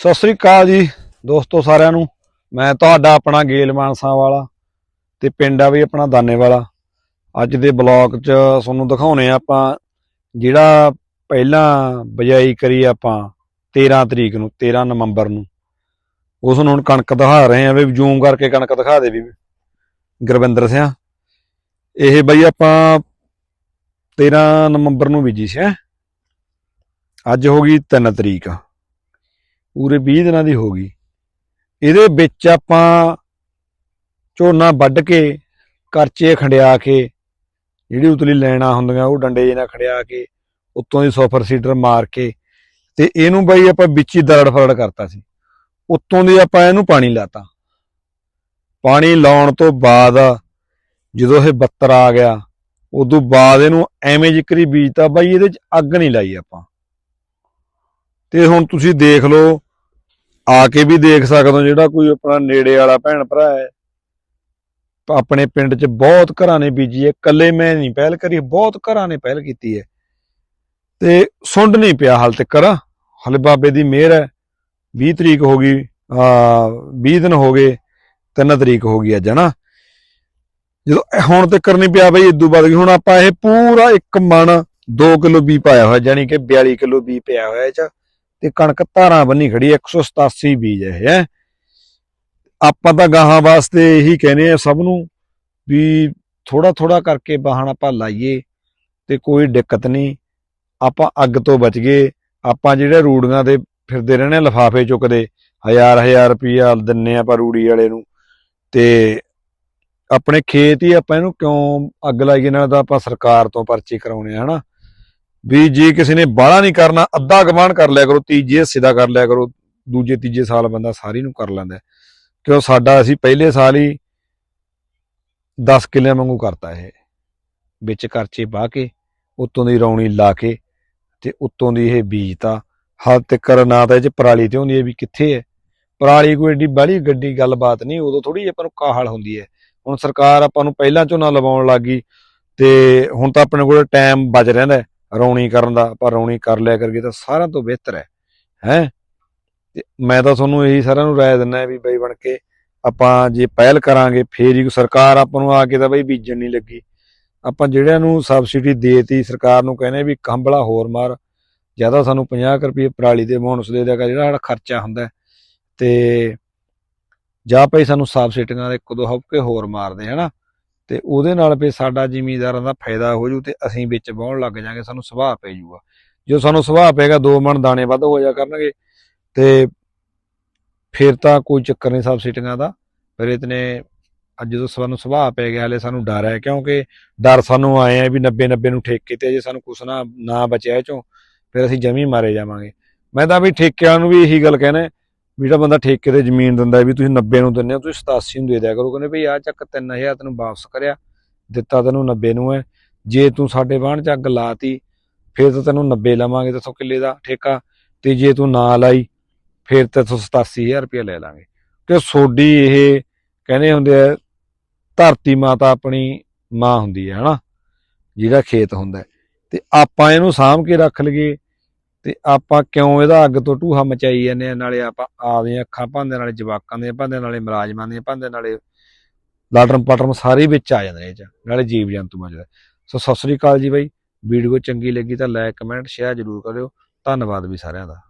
ਸਤਿ ਸ੍ਰੀ ਅਕਾਲ ਜੀ ਦੋਸਤੋ ਸਾਰਿਆਂ ਨੂੰ। ਮੈਂ ਤੁਹਾਡਾ ਆਪਣਾ ਗੇਲ ਮਾਨਸਾ ਵਾਲਾ ਤੇ ਪਿੰਡ ਆ ਵੀ ਆਪਣਾ ਦਾਨੇ ਵਾਲਾ। ਅੱਜ ਦੇ ਬਲੌਗ 'ਚ ਤੁਹਾਨੂੰ ਦਿਖਾਉਣੇ ਆ ਆਪਾਂ ਜਿਹੜਾ ਪਹਿਲਾਂ ਬਜਾਈ ਕਰੀ ਆਪਾਂ 13 ਤਰੀਕ ਨੂੰ 13 ਨਵੰਬਰ ਨੂੰ। ਉਸ ਨੂੰ ਹੁਣ ਕਣਕ ਦਿਖਾ ਰਹੇ ਆ ਵੀ ਜ਼ੂਮ ਕਰਕੇ ਕਣਕ ਦਿਖਾ ਦੇ ਵੀ। ਗੁਰਵਿੰਦਰ ਸਿੰਘ ਇਹ ਬਈ ਆਪਾਂ 13 ਨਵੰਬਰ ਨੂੰ ਬੀਜੀ ਸੀ ਹੈਂ। ਅੱਜ ਹੋ ਗਈ 3 ਤਰੀਕ। ਪੂਰੇ 20 ਦਿਨਾਂ ਦੀ ਹੋ ਗਈ। ਇਹਦੇ ਵਿੱਚ ਆਪਾਂ ਝੋਨਾ ਵੱਢ ਕੇ, ਕਰਚੇ ਖੰਡਿਆ ਕੇ, ਜਿਹੜੀ ਉਤਲੀ ਲੈਣਾ ਹੁੰਦੀਆਂ, ਉਹ ਡੰਡੇ ਜਿਹੇ ਨਾਲ ਖੜਿਆ ਕੇ, ਉੱਤੋਂ ਦੀ ਸੋਫਰ ਸੀਡਰ ਮਾਰ ਕੇ ਤੇ ਇਹਨੂੰ ਬਈ ਆਪਾਂ ਵਿੱਚ ਹੀ ਦਰੜ ਫਰੜ ਕਰਤਾ ਸੀ। ਉੱਤੋਂ ਦੀ ਆਪਾਂ ਇਹਨੂੰ ਪਾਣੀ ਲਾਤਾ। ਪਾਣੀ ਲਾਉਣ ਤੋਂ ਬਾਅਦ ਜਦੋਂ ਇਹ ਬੱਤਰ ਆ ਗਿਆ, ਉਦੋਂ ਬਾਅਦ ਇਹਨੂੰ ਐਵੇਂ ਜਿਕਰੀ ਬੀਜਤਾ, ਬਾਈ ਇਹਦੇ ਚ ਅੱਗ ਨਹੀਂ ਲਾਈ ਆਪਾਂ। ਤੇ ਹੁਣ ਤੁਸੀਂ ਦੇਖ ਲਓ ਆ ਕੇ ਵੀ ਦੇਖ ਸਕਦੇ ਹੋ ਜਿਹੜਾ ਕੋਈ ਆਪਣਾ ਨੇੜੇ ਵਾਲਾ ਭੈਣ ਭਰਾ ਹੈ। ਆਪਣੇ ਪਿੰਡ 'ਚ ਬਹੁਤ ਘਰਾਂ ਨੇ ਬੀਜੀ ਹੈ। ਕੱਲੇ ਮੈਂ ਨਹੀਂ ਪਹਿਲ ਕਰੀ, ਬਹੁਤ ਘਰਾਂ ਨੇ ਪਹਿਲ ਕੀਤੀ ਹੈ। ਤੇ ਸੁੰਡ ਨਹੀਂ ਪਿਆ ਹਾਲ ਤੱਕ। ਹਲੇ ਬਾਬੇ ਦੀ ਮਿਹਰ ਹੈ। 20 ਤਰੀਕ ਹੋ ਗਈ, ਆ 20 ਦਿਨ ਹੋ ਗਏ 3 ਤਰੀਕ ਹੋ ਗਈ ਅੱਜ, ਹਨਾ? ਜਦੋਂ ਹੁਣ ਤੱਕ ਨਹੀਂ ਪਿਆ ਬਈ ਇਦੋਂ ਗਈ ਹੁਣ ਆਪਾਂ ਇਹ ਪੂਰਾ ਇੱਕ ਮਣ 2 ਕਿਲੋ ਬੀ ਪਾਇਆ ਹੋਇਆ ਯਾਨੀ ਕਿ 42 ਕਿਲੋ ਬੀ ਪਿਆ ਹੋਇਆ ਇਹ ਚ। ਤੇ ਕਣਕ ਧਾਰਾਂ ਬੰਨੀ ਖੜੀ 187 ਬੀਜ ਹੈ ਹੈ। ਆਪਾਂ ਤਾਂ ਗਾਹਾਂ ਵਾਸਤੇ ਇਹੀ ਕਹਿੰਦੇ ਆ ਸਭ ਨੂੰ ਵੀ ਥੋੜਾ ਥੋੜਾ ਕਰਕੇ ਬਾਹਣ ਆਪਾਂ ਲਾਈਏ ਤੇ ਕੋਈ ਦਿੱਕਤ ਨਹੀਂ। ਆਪਾਂ ਅੱਗ ਤੋਂ ਬਚ ਗਏ। ਆਪਾਂ ਜਿਹੜੇ ਰੂੜੀਆਂ ਦੇ ਫਿਰਦੇ ਰਹਿੰਦੇ ਲਫਾਫੇ ਚੁੱਕਦੇ ਹਜ਼ਾਰ ਹਜ਼ਾਰ ਰੁਪਈਆ ਦਿੰਨੇ ਆਪਾਂ ਰੂੜੀ ਵਾਲੇ ਨੂੰ। ਤੇ ਆਪਣੇ ਖੇਤ ਹੀ ਆਪਾਂ ਇਹਨੂੰ ਕਿਉਂ ਅੱਗ ਲਾਈਏ, ਨਾਲ ਤਾਂ ਆਪਾਂ ਸਰਕਾਰ ਤੋਂ ਪਰਚੀ ਕਰਾਉਣੇ ਆ ਹਨਾ? ਵੀ ਜੇ ਕਿਸੇ ਨੇ ਬਾਹਲਾ ਨਹੀਂ ਕਰਨਾ, ਅੱਧਾ ਗਵਾਨ ਕਰ ਲਿਆ ਕਰੋ, ਤੀਜੇ ਹਿੱਸੇ ਦਾ ਕਰ ਲਿਆ ਕਰੋ, ਦੂਜੇ, ਤੀਜੇ ਸਾਲ ਬੰਦਾ ਸਾਰੀ ਨੂੰ ਕਰ ਲੈਂਦਾ ਕਿਉਂ ਸਾਡਾ ਅਸੀਂ ਪਹਿਲੇ ਸਾਲ ਹੀ 10 ਕਿੱਲੇ ਵਾਂਗੂ ਕਰਤਾ ਇਹ। ਵਿੱਚ ਕਰਚੇ ਪਾ ਕੇ, ਉੱਤੋਂ ਦੀ ਰੌਣੀ ਲਾ ਕੇ ਤੇ ਉੱਤੋਂ ਦੀ ਇਹ ਬੀਜਤਾ ਹਾਲ ਤੱਕ ਨਾ ਤਾਂ ਇਹ ਚ ਪਰਾਲੀ ਤੇ ਹੁੰਦੀ ਹੈ ਵੀ ਕਿੱਥੇ ਹੈ। ਪਰਾਲੀ ਕੋਈ ਏਡੀ ਬਾਹਲੀ ਗੱਡੀ ਗੱਲਬਾਤ ਨਹੀਂ, ਉਦੋਂ ਥੋੜੀ ਆਪਾਂ ਨੂੰ ਕਾਹਲ ਹੁੰਦੀ ਹੈ। ਹੁਣ ਸਰਕਾਰ ਆਪਾਂ ਨੂੰ ਪਹਿਲਾਂ ਝੋਨਾ ਲਵਾਉਣ ਲੱਗੀ ਤੇ ਹੁਣ ਤਾਂ ਆਪਣੇ ਕੋਲ ਟਾਈਮ ਬਚ ਰਹਿੰਦਾ ਰੌਣੀ ਕਰਨ ਦਾ, ਆਪਾਂ ਰੌਣੀ ਕਰ ਲਿਆ ਕਰਗੇ ਤਾਂ ਸਾਰਿਆਂ ਤੋਂ ਬਿਹਤਰ ਹੈ ਹੈ? ਤੇ ਮੈਂ ਤਾਂ ਤੁਹਾਨੂੰ ਇਹੀ ਸਾਰਿਆਂ ਨੂੰ ਰਾਏ ਦਿੰਦਾ ਵੀ ਬਈ ਬਣ ਕੇ ਆਪਾਂ ਜੇ ਪਹਿਲ ਕਰਾਂਗੇ, ਫੇਰ ਹੀ ਸਰਕਾਰ ਆਪਾਂ ਨੂੰ ਆ ਕੇ ਤਾਂ ਬਈ ਬੀਜਣ ਨਹੀਂ ਲੱਗੀ। ਆਪਾਂ ਜਿਹੜਿਆਂ ਨੂੰ ਸਬਸਿਡੀ ਦੇਤੀ, ਸਰਕਾਰ ਨੂੰ ਕਹਿੰਦੇ ਵੀ ਕੰਬਲਾ ਹੋਰ ਮਾਰ ਜ਼ਿਆਦਾ ਸਾਨੂੰ 50 ਰੁਪਏ ਪਰਾਲੀ ਦੇ ਬੋਨਸ ਦੇ ਦਿਆ ਜਿਹੜਾ ਸਾਡਾ ਖਰਚਾ ਹੁੰਦਾ ਤੇ ਜਾਂ ਭਾਈ ਸਾਨੂੰ ਸਬਸਿਡੀਆਂ ਦੇ ਇੱਕ ਦੋ ਹਫ਼ਕੇ ਹੋਰ ਮਾਰਦੇ, ਹਨਾ? ਤੇ ਉਹਦੇ ਨਾਲ ਵੀ ਸਾਡਾ ਜ਼ਿਮੀਂਦਾਰਾਂ ਦਾ ਫਾਇਦਾ ਹੋ ਜੂ ਤੇ ਅਸੀਂ ਵਿੱਚ ਵਾਹੁਣ ਲੱਗ ਜਾਾਂਗੇ ਸਾਨੂੰ ਸੁਭਾਅ ਪੈ ਜੂਗਾ। ਜੋ ਸਾਨੂੰ ਸੁਭਾਅ ਪਏਗਾ, ਦੋ ਮਣ ਦਾਣੇ ਵੱਧ ਹੋ ਜਾ ਕਰਨਗੇ ਤੇ ਫਿਰ ਤਾਂ ਕੋਈ ਚੱਕਰ ਨਹੀਂ ਸਬਸਿਡੀਆਂ ਦਾ। ਫਿਰ ਇਤਨੇ ਅੱਜ ਜਦੋਂ ਸਾਨੂੰ ਸੁਭਾਅ ਪੈ ਗਿਆ, ਹਲੇ ਸਾਨੂੰ ਡਰ ਹੈ ਕਿਉਂਕਿ ਡਰ ਸਾਨੂੰ ਆਏ ਆ ਵੀ 90 90 ਨੂੰ ਠੇਕੇ ਤੇ ਜੇ ਸਾਨੂੰ ਕੁਛ ਨਾ ਨਾ ਬਚਿਆ ਚੋਂ, ਫਿਰ ਅਸੀਂ ਜਮੀ ਮਾਰੇ ਜਾਵਾਂਗੇ। ਮੈਂ ਤਾਂ ਵੀ ਠੇਕਿਆਂ ਨੂੰ ਵੀ ਇਹੀ ਗੱਲ ਕਹਿਣਾ ਵੀ ਜਿਹੜਾ ਬੰਦਾ ਠੇਕੇ ਤੇ ਜ਼ਮੀਨ ਦਿੰਦਾ ਹੈ ਵੀ ਤੁਸੀਂ 90 ਨੂੰ ਦਿੰਦੇ ਹੋ, ਤੁਸੀਂ 87 ਨੂੰ ਦੇ ਦਿਆ ਕਰੋ, ਕਹਿੰਦੇ ਭਈ ਆ ਚੱਕ 3000 ਤੈਨੂੰ ਵਾਪਸ ਕਰਿਆ, ਦਿੱਤਾ ਤੈਨੂੰ 90 ਨੂੰ ਹੈ। ਜੇ ਤੂੰ ਸਾਡੇ ਬਾਣ ਚ ਅੱਗ ਲਾਤੀ, ਫਿਰ ਤਾਂ ਤੈਨੂੰ 90 ਲਵਾਂਗੇ ਤੇ ਕਿੱਲੇ ਦਾ ਠੇਕਾ, ਤੇ ਜੇ ਤੂੰ ਨਾ ਲਾਈ, ਫਿਰ ਤੇ 87000 ਰੁਪਏ ਲੈ ਲਾਂਗੇ। ਕਿ ਸੋਡੀ ਇਹ ਕਹਿੰਦੇ ਹੁੰਦੇ ਆ, ਧਰਤੀ ਮਾਤਾ ਆਪਣੀ ਮਾਂ ਹੁੰਦੀ ਹੈ, ਹਨਾ? ਜਿਹੜਾ ਖੇਤ ਹੁੰਦਾ ਤੇ ਆਪਾਂ ਇਹਨੂੰ ਸਾਂਭ ਕੇ ਰੱਖ ਲਈਏ ਤੇ ਆਪਾਂ ਕਿਉਂ ਇਹਦਾ ਅੱਗ ਤੋਂ ਢੂਹਾ ਮਚਾਈ ਜਾਂਦੇ ਆ? ਨਾਲੇ ਆਪਾਂ ਆਪਦੀਆਂ ਅੱਖਾਂ ਭਾਂਦੇ ਨਾਲੇ ਜਵਾਕਾਂ ਦੀਆਂ ਭਾਂਦੇ ਨਾਲੇ ਮੁਲਾਜ਼ਮਾਂ ਦੀਆਂ ਭਾਂਦੇ ਨਾਲੇ ਲਾਟਰਮ ਪਟਰਮ ਸਾਰੇ ਵਿੱਚ ਆ ਜਾਂਦੇ ਨੇ ਇਹ ਨਾਲੇ ਜੀਵ ਜੰਤੂ ਮੌਜੂਦ ਸੋ ਸਤਿ ਸ੍ਰੀ ਅਕਾਲ ਜੀ ਬਾਈ। ਵੀਡੀਓ ਚੰਗੀ ਲੱਗੀ ਤਾਂ ਲਾਈਕ ਕਮੈਂਟ ਸ਼ੇਅਰ ਜ਼ਰੂਰ ਕਰਿਓ। ਧੰਨਵਾਦ ਵੀ ਸਾਰਿਆਂ ਦਾ।